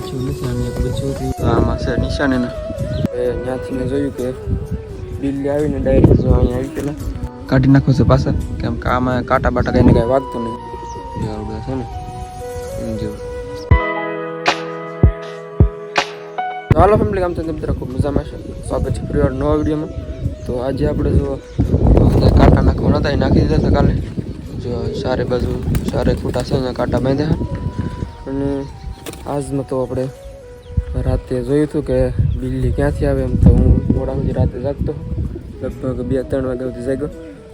બચ્યું નથી આને એક બચ્યું હતું. આમાં છે નિશાને ને એ ત્યાંથી મેં જોયું કે બિલ્લી આવીને ડાયરેક્ટ જો અહીંયા આવી પેલા. કાઢી નાખો છે પાછા. કેમ કે આમાં કાંટા બાટા કઈને કાંઈ વાગતું નહીં. છે ને. જેવું હાલો ફેમિલી કામ તો બધા ખૂબ મજામાં છે. સ્વાગત છે પરિવાર નવા વિડીયોમાં. તો આજે આપણે જો કાંટા નાખવાના હતા એ નાખી દીધા હતા કાલે. જો સારી બાજુ સારે ખૂટા છે કાંટા બાંધ્યા. અને આજમાં તો આપણે રાતે જોયું હતું કે બિલ્લી ક્યાંથી આવે એમ તો હું થોડા સુધી રાતે જાગતો લગભગ બે ત્રણ વાગ્યા સુધી જાગ્યો.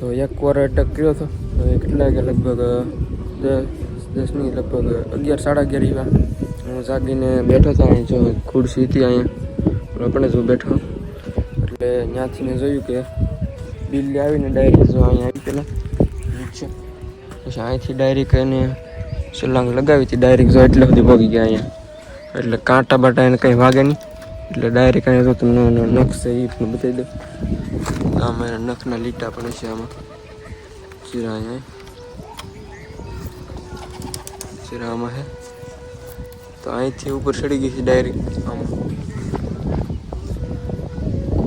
તો એક વાર અટક કર્યો હતો. તો કેટલા વાગે? લગભગ દસ દસ લગભગ અગિયાર, સાડા અગિયાર એવા. હું જાગીને બેઠો હતો અહીં જો ખુરશી હતી અહીંયા. આપણે જો બેઠો. એટલે ત્યાંથી મેં જોયું કે બિલ્લી આવીને ડાયરેક્ટ જો અહીંયા આવી પેલા નીચે. પછી અહીંથી ડાયરેક્ટ એને સલાંગ લગાવી હતી ડાયરેક્ટ જો એટલે સુધી ભોગી ગયા અહીંયા. એટલે કાંટા બાટા એને કંઈ વાગે નહીં. એટલે ડાયરેક્ટ અહીંયા જો તમને નખ છે એ પણ બતાવી દઉં. આમાં એના નખના લીટા પણ છે આમાં. ચીરા અહીંયા. ચીરા આમાં છે તો અહીંથી ઉપર ચડી ગઈ છે ડાયરેક્ટ આમાં.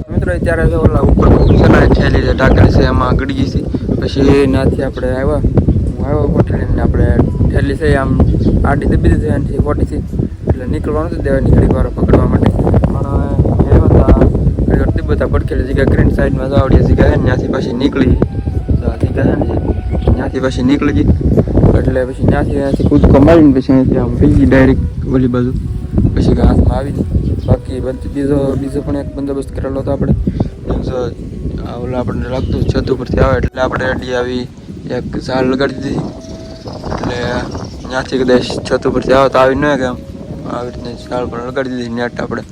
મિત્રો, અત્યારે જો ઓલા ઉપર ઠેલી છે ઢાકર છે, એમાં ગળી ગઈ છે. પછી નાથી આપણે આવ્યા. હું આવ્યો હોટેલ આપણે ઠેલી છે આમ આડી દબી દીધી ફોટી છે. એટલે નીકળવાનું હતું દેવાની નીકળી વાર પકડવા માટે. પણ આવ્યા હતા વાર તિબ્બતા પડકેલી જગ્યા ગ્રીન સાઈડમાં આવડી જગ્યા છે ત્યાંથી પછી નીકળી. જગ્યા ને ત્યાંથી પછી નીકળી. ગઈ એટલે પછી ત્યાંથી ત્યાંથી કૂદકો મારીને પછી અહીંથી આમ થઈ ગઈ ડાયરેક્ટ ઓલી બાજુ. પછી ઘાસમાં આવી બાકી બીજો બીજો પણ એક બંદોબસ્ત કરેલો હતો આપણે. ઓલા આપણને લાગતું છત ઉપરથી આવે એટલે આપણે અડી આવી એક ઝાડ લગાડી દીધી. એટલે ત્યાંથી કદાચ છત ઉપરથી આવો તો આવી ન કે આમ. આવી રીતે ઝાડ પર લગાડી દીધી નેટ આપણે.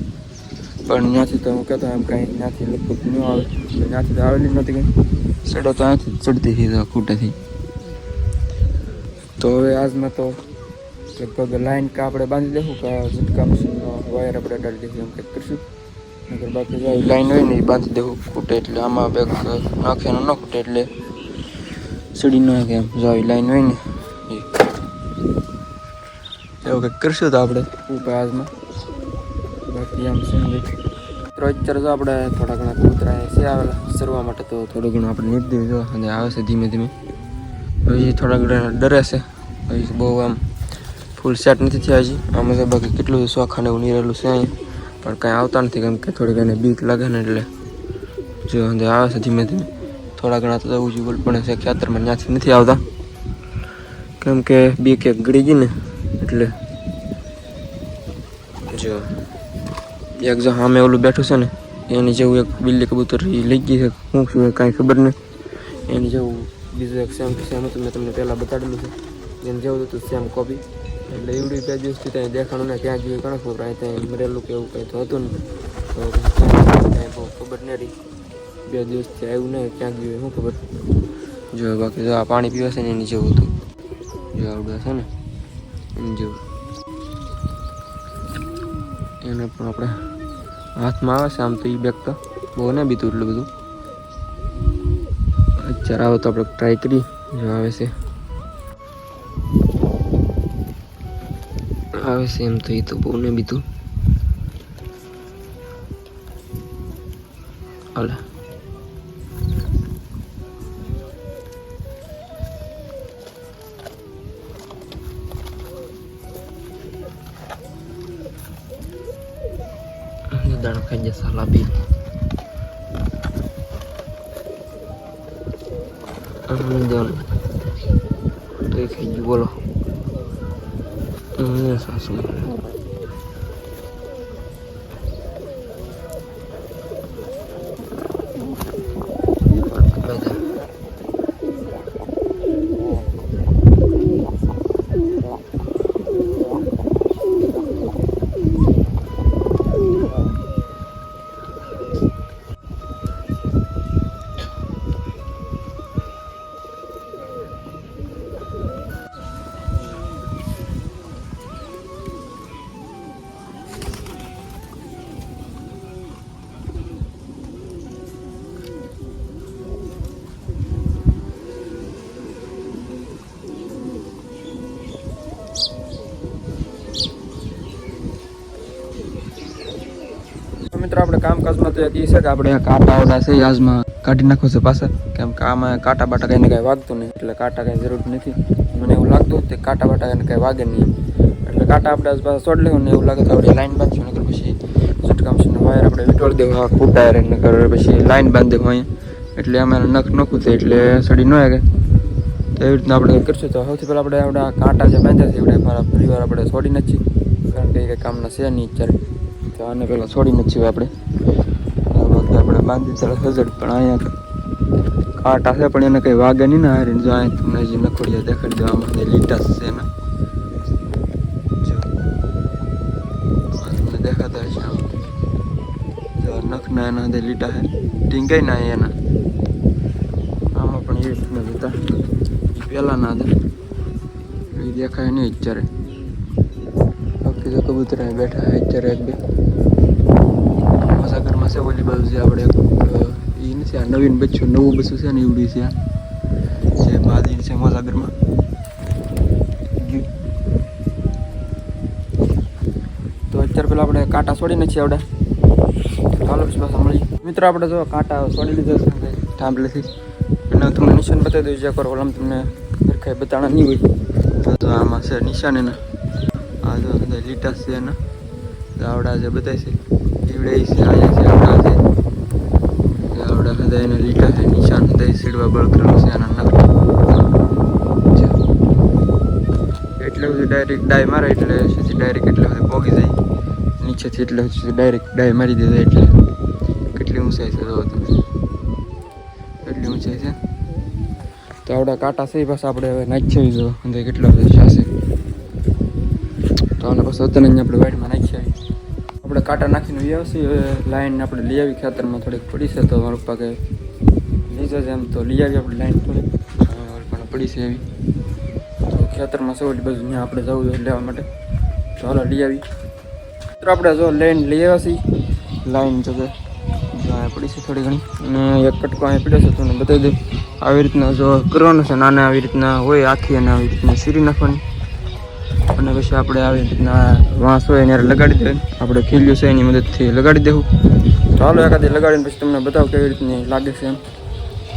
પણ ત્યાંથી તો હું કહેતો એમ કાંઈ ત્યાંથી લગભગ ન આવે. ત્યાંથી તો આવેલી નથી કંઈ. સડો તો અહીંથી ચડતી હતી ખૂટેથી. તો હવે આજમાં તો લગભગ લાઈન કા આપણે બાંધી દેવું કે ઝટકા મશીનનો વાયર આપણે અડાડી દઈશું એમ કંઈક કરશું. નગર બાકી જાય લાઈન હોય ને એ બાંધી દેવું ખૂટે એટલે આમાં બેગ નાખે ન ખૂટે એટલે સડી ન કે એમ જાવી લાઈન હોય ને એવું કંઈક કરશું તો આપણે? ઉપર બાકી આમ મિત્રો, અત્યારે જો આપણે થોડા ઘણા કૂતરા છે આવેલા. સરવા માટે તો થોડું ઘણું આપણે દેવું જો અને આવે છે ધીમે ધીમે. હજી થોડા ઘણા ડરે છે. પછી બહુ આમ ફૂલ સેટ નથી થયા હજી. આમ તો બાકી કેટલું શોખાને એવું નીરેલું છે અહીં. પણ કાંઈ આવતા નથી કેમ કે થોડીક એને બીક લાગે ને એટલે. જો અંદર આવે છે ધીમે ધીમે. થોડા ઘણા તો જવું જોઈએ પણ છે. ખેતરમાં ત્યાંથી નથી આવતા. કેમ કે બે કેક ગળી ગઈ ને, એટલે જો, એક જો સામે ઓલું બેઠું છે ને, એની જેવું એક બિલ્લી કબૂતર એ લઈ ગઈ છે. શું શું કાંઈ ખબર નહીં. એની જેવું બીજું એક સેમ સેમ હતું મેં તમને પહેલાં બતાડેલું છે. જેમ જેવું હતું સેમ કોપી એટલે એવડી બે દિવસથી ત્યાં દેખાણું ને ક્યાં જોયું ઘણા અહીં ત્યાં મરેલું કે એવું કંઈ તો હતું ને તો કાંઈ બહુ ખબર નહીં રહી. બે દિવસથી આવ્યું ને ક્યાં ગયું શું ખબર. જો બાકી જો આ પાણી પીવા છે ને એની જેવું હતું. જો આવડે છે ને એની જેવું એને પણ આપણે હાથમાં આવે છે આમ તો એ બેગ તો બહુ ને બીતું એટલું બધું અત્યારે આવે તો આપણે ટ્રાય કરી જો આવે છે આવે છે એમ તો એ તો બહુ ને બીતું હાલે દાણ ખાઈ જશે લાભી જવાનું તો એ ખાઈ ગયું બોલો સાસુ મિત્રો, આપણે કામકાજમાં તો ઈ છે કે આપણે કાંટા આવડા છે આજમાં કાઢી નાખો છે પાછા. કેમ કે આમાં કાંટા બાટા કઈને કાંઈ વાગતું નહીં, એટલે કાંટા કાંઈ જરૂર નથી. મને એવું લાગતું કે કાંટા બાટા કઈને કાંઈ વાગે નહીં. એટલે કાંટા આપણે પાછા છોડ લેવું ને એવું લાગે તો આપણે લાઈન બાંધશું, નકર પછી ઝટકામશીનો વાયર આપણે વીટોળી દેવા આ ફૂટાય ને નકર પછી લાઈન બાંધી દેવું એટલે અમે નખ નખું થાય, એટલે સડી ન કે તો એવી રીતના આપણે કરશું? તો સૌથી પહેલાં આપણે આપણા કાંટા જે બાંધ્યા છે, એવડે મારા પરિવાર આપણે છોડી નથી કારણ કે કામના છે નહીં અત્યારે. તો આને પહેલાં છોડી નથી આપણે. બાકી આપણે બાંધી ચાલે સજડ પણ અહીંયા કાંટા છે, પણ એને કંઈ વાગે નહીં ને હારીને જો અહીંયા તમને હજી નખોડિયા દેખાડી દો આમાં લીટા છે એના. તમને દેખાતા હશે આમ. નખના એના જે લીટા છે. ટીંગાઈ ના એના. આમાં પણ એ રીતના જતા પહેલાંના હતા એ દેખાય નહીં અત્યારે. તો કબૂતર અહીં બેઠા હોય અત્યારે એક બે. મસાગરમાં છે ઓલી બાજુ છે આપણે એ નથી, આ નવીન બચ્ચું, નવું બચ્ચું છે ને એવડી છે. આ જે માદી છે મસાગરમાં. તો અત્યારે પેલા આપણે કાંટા છોડી નથી આવડે ચાલો પછી પાછા મળીએ. મિત્રો, આપણે જો કાંટા છોડી લીધો છે થાંભલેથી. અને તમને નિશાન બતાવી દઉં જે કરો ઓલમ તમને સરખાઈ બતાણા નહીં હોય. તો આમાં છે નિશાન એના. આ જો લીટા છે એના. લાવડા છે બધા છે. ઈવડે છે, આયા છે આવડા છે. લાવડા બધા એને લીટા છે, નિશાન બધા સીડવા બળકરેલું છે એના નખ એટલે બધું ડાયરેક્ટ ડાય મારે, એટલે સુધી ડાયરેક્ટ એટલે બધું પોગી જાય. નીચેથી એટલે સુધી ડાયરેક્ટ ડાય મારી દીધા એટલે કેટલી ઊંચાઈ છે જોવો એટલી ઊંચાઈ છે. તો આવડા કાંટા છે, બસ આપણે હવે નાખી જો અંદર કેટલો બધો છાશે તો અહીંયા આપણે વાડીમાં નાખી આવી. આપણે કાંટા નાખીને લઈ આવશે. લાઈન આપણે લઈ આવી ખેતરમાં થોડીક પડી છે તો મારા પાકે લઈ જશે એમ તો લઈ આવી આપણે લાઈન થોડીક. પડી છે એવી. તો ખેતરમાં સૌથી બધું ત્યાં આપણે જવું જોઈએ લેવા માટે. ચાલો લઈ આવી. તો આપણે જો લાઈન લઈ આવ્યા છીએ લાઈન જો કે પડી છે થોડી ઘણી. અને એક કટકો અહીં પીડ્યો છે તમને બતાવી દઉં. આવી રીતના જો કરવાનું છે નાના આવી રીતના હોય આખી અને આવી રીતના સીરી નાખવાની. અને પછી આપણે આવી રીતના વાંસ હોય એને લગાડી દે. આપણે ખીલ્યું છે એની મદદથી લગાડી દેવું. ચાલો એકાદ લગાડીને પછી તમને બતાવું કેવી રીતની લાગે છે એમ.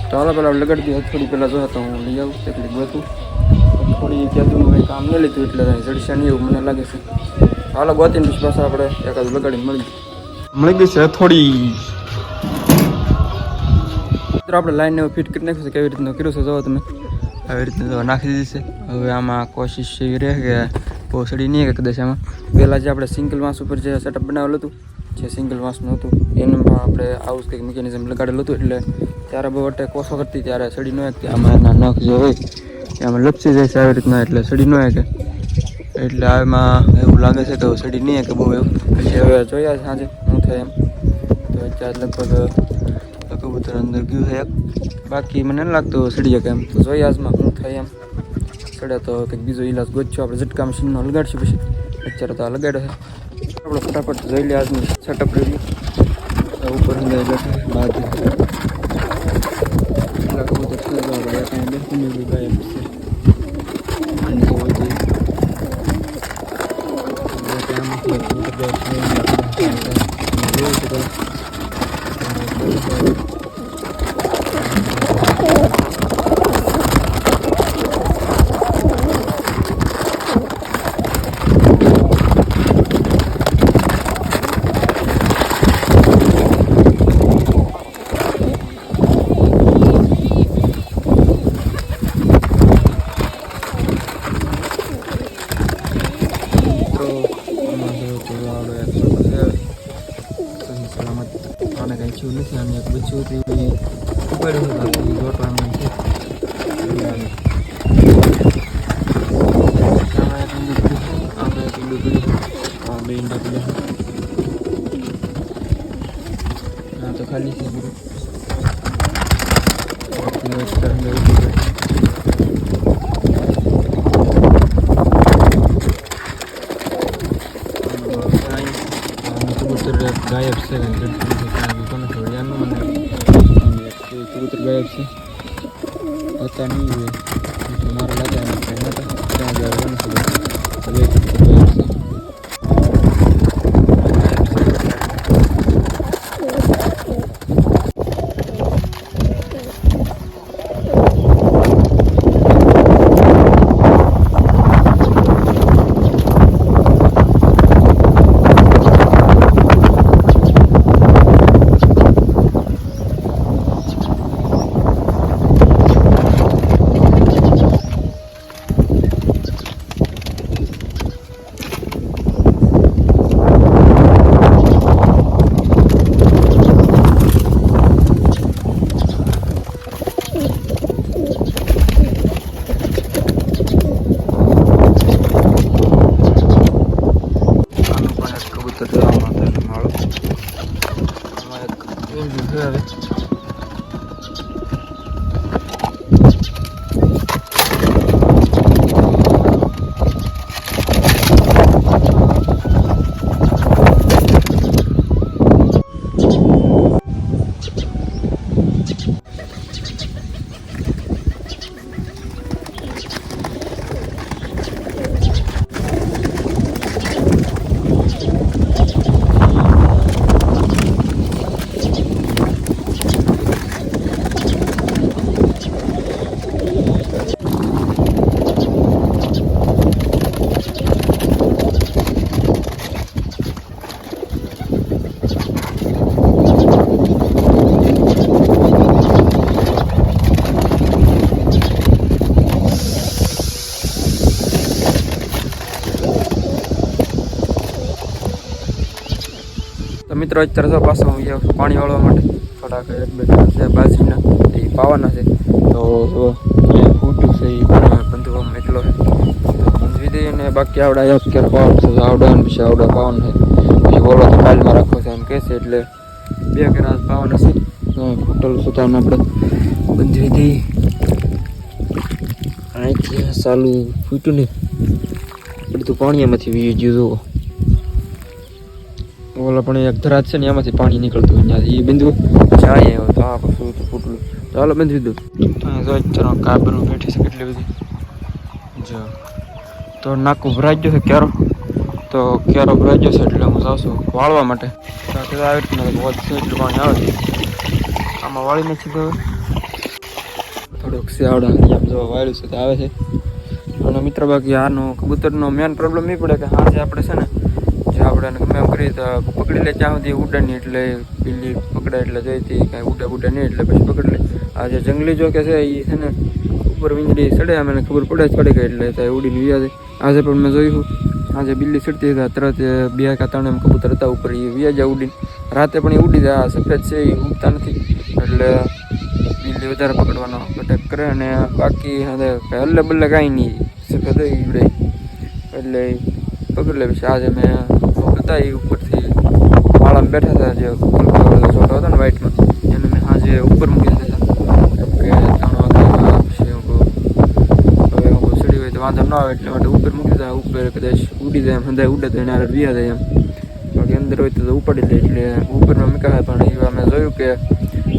ચાલો હાલો પહેલાં લગાડી દઈએ. થોડી પહેલાં જો તો હું લઈ આવું તકલીફ ગોતું. થોડી કેદુનું કંઈ કામ ન લીધું એટલે જડશે નહીં એવું મને લાગે છે. ચાલો ગોતીને પછી પાછા આપણે એકાદું લગાડીને મળી મળી ગઈ છે થોડી આપણે લાઈનને ફિટ કરી નાખ્યું છે. કેવી રીતનું કર્યું છે, જોવો તમે. આવી રીતનું નાખી દીધી છે. હવે આમાં કોશિશ એવી રહે કે પોસડી નહીં એક કદાચ આમાં. પહેલાં જે આપણે સિંગલ વાંસ ઉપર જે સેટઅપ બનાવેલું હતું, જે સિંગલ વાંસનું હતું, એનામાં આપણે આવું કંઈક મિકેનિઝમ લગાડેલું હતું એટલે ત્યારે બહુ અટે કોસો કરતી, ત્યારે સડી ન કે આમાં એના નખ જે હોય, એ આમાં લપસી જાય છે આવી રીતના, એટલે સડી ન કે એટલે આમાં એવું લાગે છે કે સડી નહીં કે બહુ એવું. પછી હવે જોયા સાંજે શું થાય એમ. તો અત્યારે લગભગ કબૂતર અંદર ગયું છે. બાકી મને લાગતું સડી શકે એમ. તો જોઈએ આજમાં શું થાય એમ. સડે તો કંઈક બીજો ઈલાજ ગોતશું આપણે ઝટકા મશીનનો લગાડશું પછી અત્યારે તો આ લગાડ્યો છે આપણે ફટાફટ જોઈ લઈએ આજનું સેટઅપ રિવ્યુ ઉપર અંદર બેઠા બાદ એટલા કબૂતર છે તો આપણે કાંઈ બેસતું નહીં ગાયબ છે અને જોવા જઈએ એટલે આમાંથી એક કબૂતર ગાયબ છે અને આપણે જોયું છે પેલા. મિત્રો આમાં જો તો આવડો એક છોકરો છે સહી સલામત આને કંઈ થયું નથી હતું એ ઉપાડ્યું હતું ગોટવાનું છે ઈંડું પડ્યું છે. આ બે ઈંડા તો છે ગાયબ છે કોને ખબર યાનું મને કબૂતર ગાયબ છે હતા નહીં હોય એટલે મારે લાગે એમ કંઈ નહોતા ત્યાં ગયા કોને ખબર હવે કબૂતર ગાયબ છે પણ એક કબૂતર જવામાં હતા એનો માળો આમાં એક ઈંડું છે હવે મિત્રો, અત્યારે તો પાછો હું પાણી વાળવા માટે થોડાક એક બે બાજરીના એ પાવાના છે. તો ફૂટ્યું છે, એ પણ બંધુ આમ એટલો છે. બંધવી દઈએ ને બાકી આવડા એક ક્યારે પાવાનું છે આવડા અને પછી આવડા પાવાનું છે. પછી ઓલો તો કાલમાં રાખવો છે એમ કહે છે, એટલે બે કેરા પાવાના છે. તો ફૂટેલું છે આપણે બંધવી દઈએ. અહીંથી સાલું ફૂટ્યું ને, બધું પાણીમાંથી વી ગયું, જુઓ. ઓલા પણ એક ધરાજ છે ને એમાંથી પાણી નીકળતું ત્યાંથી. એ બિંદુ જાય તો આ તો ફૂટલું. ચાલો બંધ દીધું ચલો કાબરું બેઠી છે કેટલી બધી. જો. તો નાકું ભરાઈ ગયો છે ક્યારો? તો ક્યારો ભરાઈ ગયો છે એટલે હું જાઉં છું વાળવા માટે. આવી રીતના વધશે એટલું પાણી આવે? છે આમાં વાળી નથી તો થોડુંક શિયાળા આમ જોવા વાળ્યું છે તો આવે છે. અને મિત્ર બાકી આનો કબૂતરનો મેન પ્રોબ્લેમ એ પડે કે હા જે આપણે છે ને જે ગમે એમ કરી પકડી લે ત્યાં સુધી ઉડે એટલે બિલ્લી પકડાય એટલે જઈતી, કાંઈ ઉડા ઉડા નહીં એટલે પછી પકડી લે. આ જે જંગલી જો કે છે એ છે ને ઉપર વીંજળી ચડે મને ખબર પડે જ પડે ગઈ એટલે ત્યાં ઉડીને વ્યાજે આજે પણ મેં જોયું, આજે બિલ્લી ચડતી હતા તરત બે કા ત્રણ એમ કબૂતર હતા ઉપર એ વ્યા જાય ઉડીને. રાતે પણ એ ઉડી જાય સફેદ છે એ ઉગતા નથી. એટલે બિલ્લી વધારે પકડવાનો અટેક કરે અને બાકી હલ્લે બલ્લે કાંઈ નહીં, સફેદ ઉડે. એટલે પકડી લે પછી. આજે મેં હતા એ ઉપરથી માળામાં બેઠા હતા જે કલકલાવાળો છોટો હતો ને વ્હાઈટમાં એને મેં આજે ઉપર મૂકી દીધા હતા. કે ત્રણ વાગે પછી હું હવે હું સીડી હોય તો વાંધો ન આવે એટલે માટે ઉપર મૂકી દીધા ઉપર કદાચ ઉડી જાય એમ સંધાય ઉડે તો એને વ્યા જાય એમ. બાકી અંદર હોય તો ઉપાડી દે એટલે ઉપરમાં મૂકાય પણ એવા મેં જોયું કે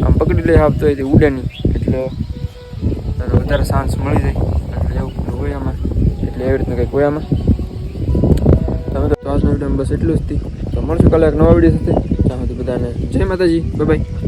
આમ પકડી લઈ આપતો હોય તો ઉડે નહીં. એટલે વધારે ચાન્સ મળી જાય એટલે એવું હોય આમાં. એટલે એવી રીતનું કંઈક હોય આમાં. તમે તો આજનો વીડિયો બસ એટલું જ હતી તો મળશું કલાક નવા વીડિયો સાથે. ત્યાં સુધી બધાને જય માતાજી. Bye bye